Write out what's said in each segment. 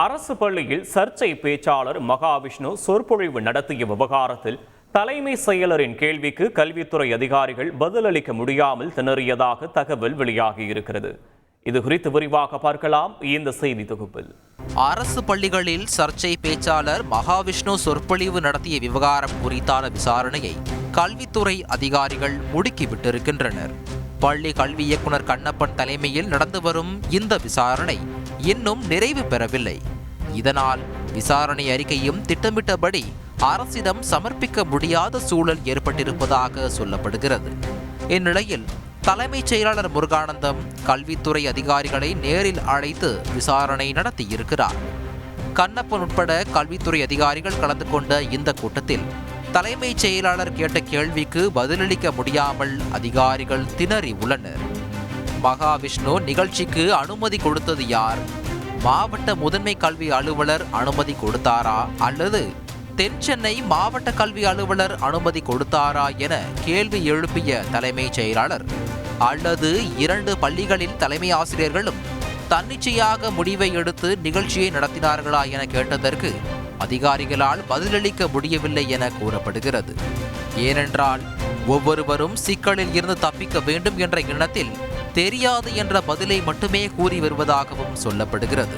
அரசு பள்ளியில் சர்ச்சை பேச்சாளர் மகாவிஷ்ணு சொற்பொழிவு நடத்திய விவகாரத்தில் தலைமை செயலரின் கேள்விக்கு கல்வித்துறை அதிகாரிகள் பதிலளிக்க முடியாமல் திணறியதாக தகவல் வெளியாகியிருக்கிறது இது குறித்து விரிவாக பார்க்கலாம். இந்த செய்தி தொகுப்பில். அரசு பள்ளிகளில் சர்ச்சை பேச்சாளர் மகாவிஷ்ணு சொற்பொழிவு நடத்திய விவகாரம் குறித்தான விசாரணையை கல்வித்துறை அதிகாரிகள் முடுக்கிவிட்டிருக்கின்றனர். பள்ளி கல்வி இயக்குனர் கண்ணப்பன் தலைமையில் நடந்து வரும் இந்த விசாரணை இன்னும் நிறைவு பெறவில்லை. இதனால் விசாரணை அறிக்கையும் திட்டமிட்டபடி அரசிடம் சமர்ப்பிக்க முடியாத சூழல் ஏற்பட்டிருப்பதாக சொல்லப்படுகிறது. இந்நிலையில் தலைமைச் செயலாளர் முருகானந்தம் கல்வித்துறை அதிகாரிகளை நேரில் அழைத்து விசாரணை நடத்தியிருக்கிறார். கண்ணப்பன் உட்பட கல்வித்துறை அதிகாரிகள் கலந்து கொண்ட இந்த கூட்டத்தில் தலைமைச் செயலாளர் கேட்ட கேள்விக்கு பதிலளிக்க முடியாமல் அதிகாரிகள் திணறி உள்ளனர். மகாவிஷ்ணு நிகழ்ச்சிக்கு அனுமதி கொடுத்தது யார்? மாவட்ட முதன்மை கல்வி அலுவலர் அனுமதி கொடுத்தாரா? அல்லது தென் சென்னை மாவட்ட கல்வி அலுவலர் அனுமதி கொடுத்தாரா என கேள்வி எழுப்பிய தலைமைச் செயலாளர். அல்லது இரண்டு பள்ளிகளின் தலைமை ஆசிரியர்களும் தன்னிச்சையாக முடிவை எடுத்து நிகழ்ச்சியை நடத்தினார்களா என கேட்டதற்கு அதிகாரிகளால் பதிலளிக்க முடியவில்லை என கூறப்படுகிறது. ஏனென்றால் ஒவ்வொருவரும் சிக்கலில் இருந்து தப்பிக்க வேண்டும் என்ற எண்ணத்தில் தெரியாது என்ற பதிலை மட்டுமே கூறி வருவதாகவும் சொல்லப்படுகிறது.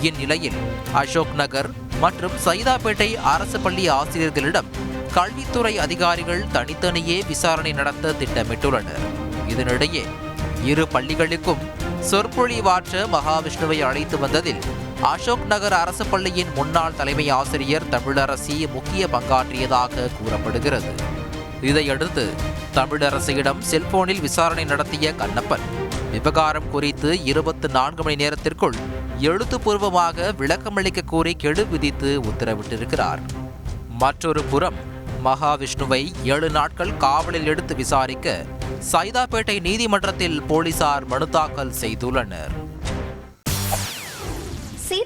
இந்நிலையில் அசோக் நகர் மற்றும் சைதாப்பேட்டை அரசு பள்ளி ஆசிரியர்களிடம் கல்வித்துறை அதிகாரிகள் தனித்தனியே விசாரணை நடத்த திட்டமிட்டுள்ளனர். இதனிடையே இரு பள்ளிகளுக்கும் சொற்பொழிவாற்ற மகாவிஷ்ணுவை அழைத்து வந்ததில் அசோக் நகர் அரசு பள்ளியின் முன்னாள் தலைமை ஆசிரியர் தமிழரசி முக்கிய பங்காற்றியதாக கூறப்படுகிறது. இதையடுத்து தமிழரசியிடம் செல்போனில் விசாரணை நடத்திய கண்ணப்பன் விவகாரம் குறித்து இருபத்தி நான்கு மணி நேரத்திற்குள் எழுத்துப்பூர்வமாக விளக்கமளிக்க கோரி கெடு விதித்து உத்தரவிட்டிருக்கிறார். மற்றொரு புறம் மகாவிஷ்ணுவை ஏழு நாட்கள் காவலில் எடுத்து விசாரிக்க சைதாப்பேட்டை நீதிமன்றத்தில் போலீசார் மனு தாக்கல் செய்துள்ளனர்.